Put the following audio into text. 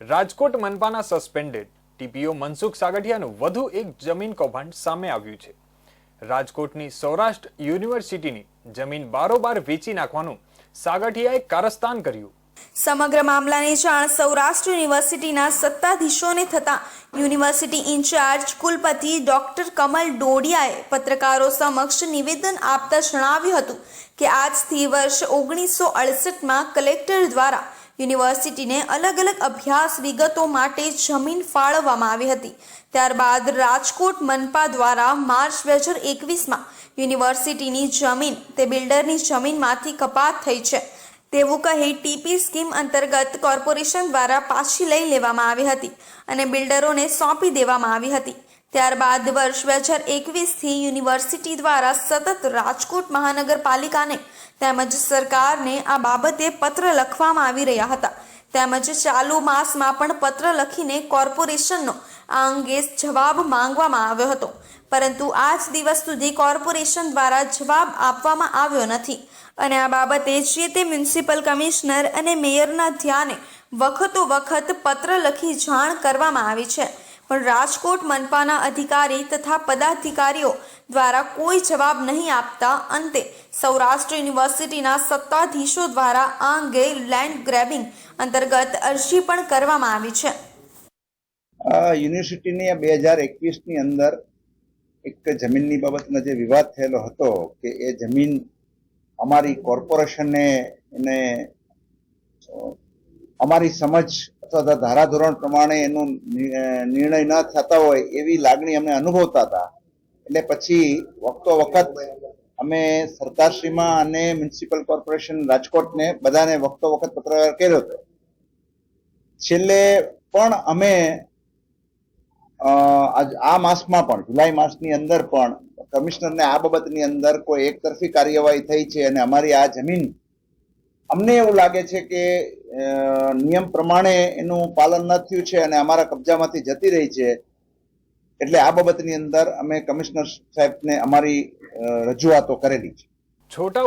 રાજકોટ મનપાના suspended TPO Mansukh સાગઠિયાનું વધુ એક જમીન કૌભાંડ સામે આવ્યું છે. રાજકોટની સૌરાષ્ટ્ર યુનિવર્સિટીની જમીન બારોબાર વેચી નાખવાનું સાગઠિયાએ કારસ્તાન કર્યું. સમગ્ર મામલાની જાણ સૌરાષ્ટ્ર યુનિવર્સિટીના સત્તાધીશોને થતાં યુનિવર્સિટી ઇન્ચાર્જ કુલપતિ ડોક્ટર કમલ ડોડિયાએ પત્રકારો સમક્ષ નિવેદન આપતા જણાવ્યું હતું કે આજથી વર્ષ ઓગણીસો અડસઠમાં કલેક્ટર દ્વારા યુનિવર્સિટીને અલગ અલગ અભ્યાસ વિગતો માટે જમીન ફાળવવામાં આવી હતી. ત્યારબાદ રાજકોટ મનપા દ્વારા માર્ચ બે હજાર એકવીસમાં યુનિવર્સિટીની જમીન, તે બિલ્ડરની જમીનમાંથી કપાત થઈ છે. તેવું કહી ટીપી સ્કીમ અંતર્ગત કોર્પોરેશન દ્વારા પાછી લઈ લેવામાં આવી હતી અને બિલ્ડરોને સોંપી દેવામાં આવી હતી. ત્યારબાદ વર્ષ બે હજાર એકવીસથી યુનિવર્સિટી દ્વારા સતત રાજકોટ મહાનગરપાલિકાને તેમજ સરકારને આ બાબતે પત્ર લખવામાં આવી રહ્યા હતા. તેમજ ચાલુ માસમાં પણ પત્ર લખીને કોર્પોરેશનનો આ અંગે જવાબ માંગવામાં આવ્યો હતો. પરંતુ આજ દિવસ સુધી કોર્પોરેશન દ્વારા જવાબ આપવામાં આવ્યો નથી. અને આ બાબતે જે તે મ્યુનિસિપલ કમિશનર અને મેયરના ધ્યાને વખતો વખત પત્ર લખી જાણ કરવામાં આવી છે. પણ રાજકોટ મનપાના અધિકારી તથા પદાધિકારીઓ દ્વારા કોઈ જવાબ નહીં આપતા અંતે સૌરાષ્ટ્ર યુનિવર્સિટીના સત્તાધીશો દ્વારા આ અંગે લેન્ડ ગ્રેબિંગ અંતર્ગત અરજી પણ કરવામાં આવી છે. યુનિવર્સિટીની બે હજાર એકવીસની અંદર એક જમીનની બાબતનો જે વિવાદ થયેલો હતો કે એ જમીન અમારી કોર્પોરેશનને એને અમારી સમજ અથવા ધારાધોરણ પ્રમાણે એનું નિર્ણય ન થતા હોય એવી લાગણી અમે અનુભવતા હતા. એટલે પછી વખતો વખત અમે સરકારશ્રીમાં અને મ્યુનિસિપલ કોર્પોરેશન રાજકોટને બધાને વખતો વખત પત્રકાર કર્યો હતો. છેલ્લે પણ અમે આ માસમાં પણ, જુલાઈ માસની અંદર પણ કમિશનરને આ બાબતની અંદર કોઈ એક તરફી કાર્યવાહી થઈ છે અને અમારી આ જમીન અમને એવું લાગે છે કે નિયમ પ્રમાણે એનું પાલન ન થયું છે અને અમારા કબજામાંથી જતી રહી છે, એટલે આ બાબતની અંદર અમે કમિશનર સાહેબને અમારી રજૂઆતો કરેલી છે. છોટા